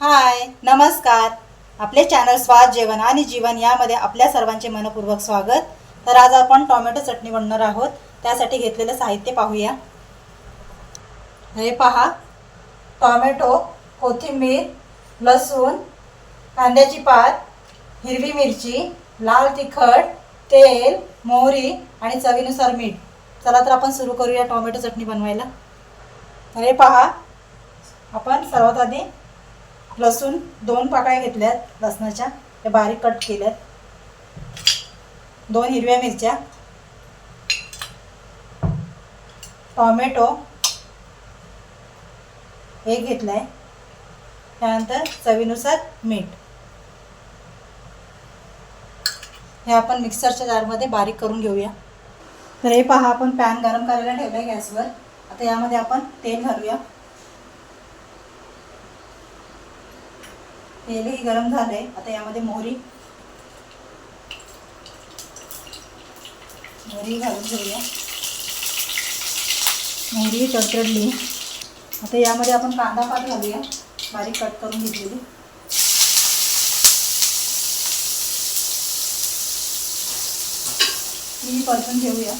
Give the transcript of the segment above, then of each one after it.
हाय नमस्कार. आपले चॅनल स्वाद जेवण आणि जीवन यामध्ये आपल्या सर्वांचे मनपूर्वक स्वागत. तर आज आपण टोमॅटो चटणी बनणार आहोत. त्यासाठी घेतलेलं साहित्य पाहूया. हे पहा. टोमॅटो कोथिंबीर लसूण कांद्याची पात हिरवी मिरची लाल तिखट तेल मोहरी आणि चवीनुसार मीठ. चला तर आपण सुरू करूया टोमॅटो चटणी बनवायला. हे पहा. आपण सर्वात आधी लसूण दोन पाकळ्या घेतल्यात लसणाच्या त्या बारीक कट केल्यात. दोन हिरव्या मिरच्या टॉमॅटो एक घेतलाय. त्यानंतर चवीनुसार मीठ. हे आपण मिक्सरच्या जारमध्ये बारीक करून घेऊया. तर हे पहा आपण पॅन गरम करायला ठेवलं आहे गॅसवर. आता यामध्ये आपण तेल घालूया. तेलही गरम झाले आता यामध्ये मोहरी. मोहरी घालून घेऊया. मोहरी तडतडली. आता यामध्ये आपण कांदा पात घालूया. बारीक कट करून घेतलेली. ती परतून घेऊया.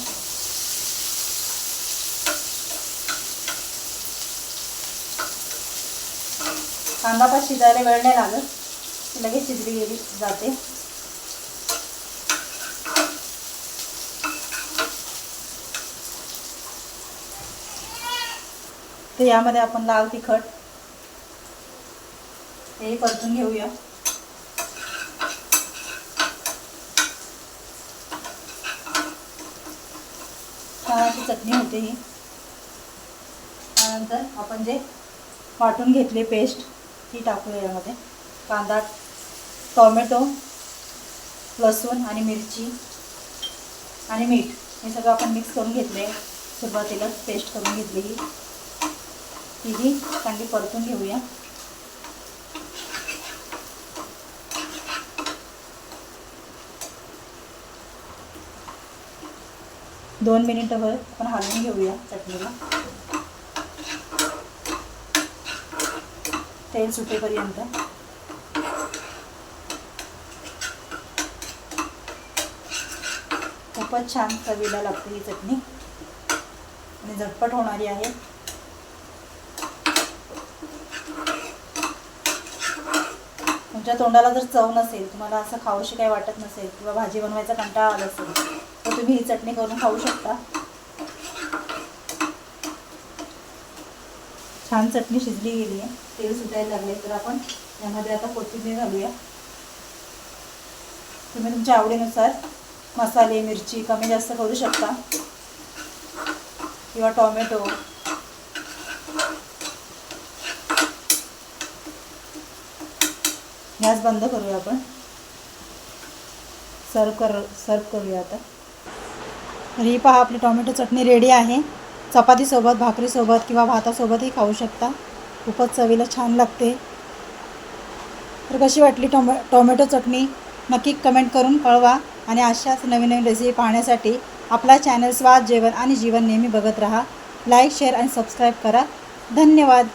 कांदा पण शिजायला वेळ नाही लागत. लगेच शिजली गेली जाते. तर यामध्ये आपण लाल तिखट हे परतून घेऊया. छान चटणी होते ही. त्यानंतर आपण जे वाटून घेतली पेस्ट ती टाकूया यामध्ये. कांदा टॉमॅटो लसूण आणि मिरची आणि मीठ. हे सगळं आपण मिक्स करून घेतले. सुरुवातीला पेस्ट करून घेतली ही. तीही चांगली परतून घेऊया. दोन मिनिटभर आपण हलवून घेऊया चटणीला. तेल सुटेपर्यंत खूपच छान चवीला लागते ही चटणी. आणि झटपट होणारी आहे. तुमच्या तोंडाला जर चव नसेल तुम्हाला असं खाऊशी काही वाटत नसेल किंवा भाजी बनवायचा कंटाळा आला असेल तर तुम्ही ही चटणी करून खाऊ शकता. छान चटणी शिजली गेली आहे. तेल सुटायला लागले तर आपण यामध्ये आता कोथिंबीर घालूया. तुम्ही तुमच्या आवडीनुसार मसाले मिरची कमी जास्त करू शकता. किंवा टॉमॅटो. गॅस बंद करूया आपण. सर्व कर सर्व करूया आता. तर ही पहा आपली टॉमॅटो चटणी रेडी आहे. चपातीसोबत भाकरीसोबत किंवा भातासोबतही खाऊ शकता. खूपच चवीला छान लागते. तर कशी वाटली टोमॅ टोमॅटो चटणी? नक्की कमेंट करून कळवा. आणि अशाच नवीन नवीन रेसिपी पाहण्यासाठी आपला चॅनल स्वाद जेवण आणि जीवन नेहमी बघत राहा. लाईक शेअर आणि सबस्क्राईब करा. धन्यवाद.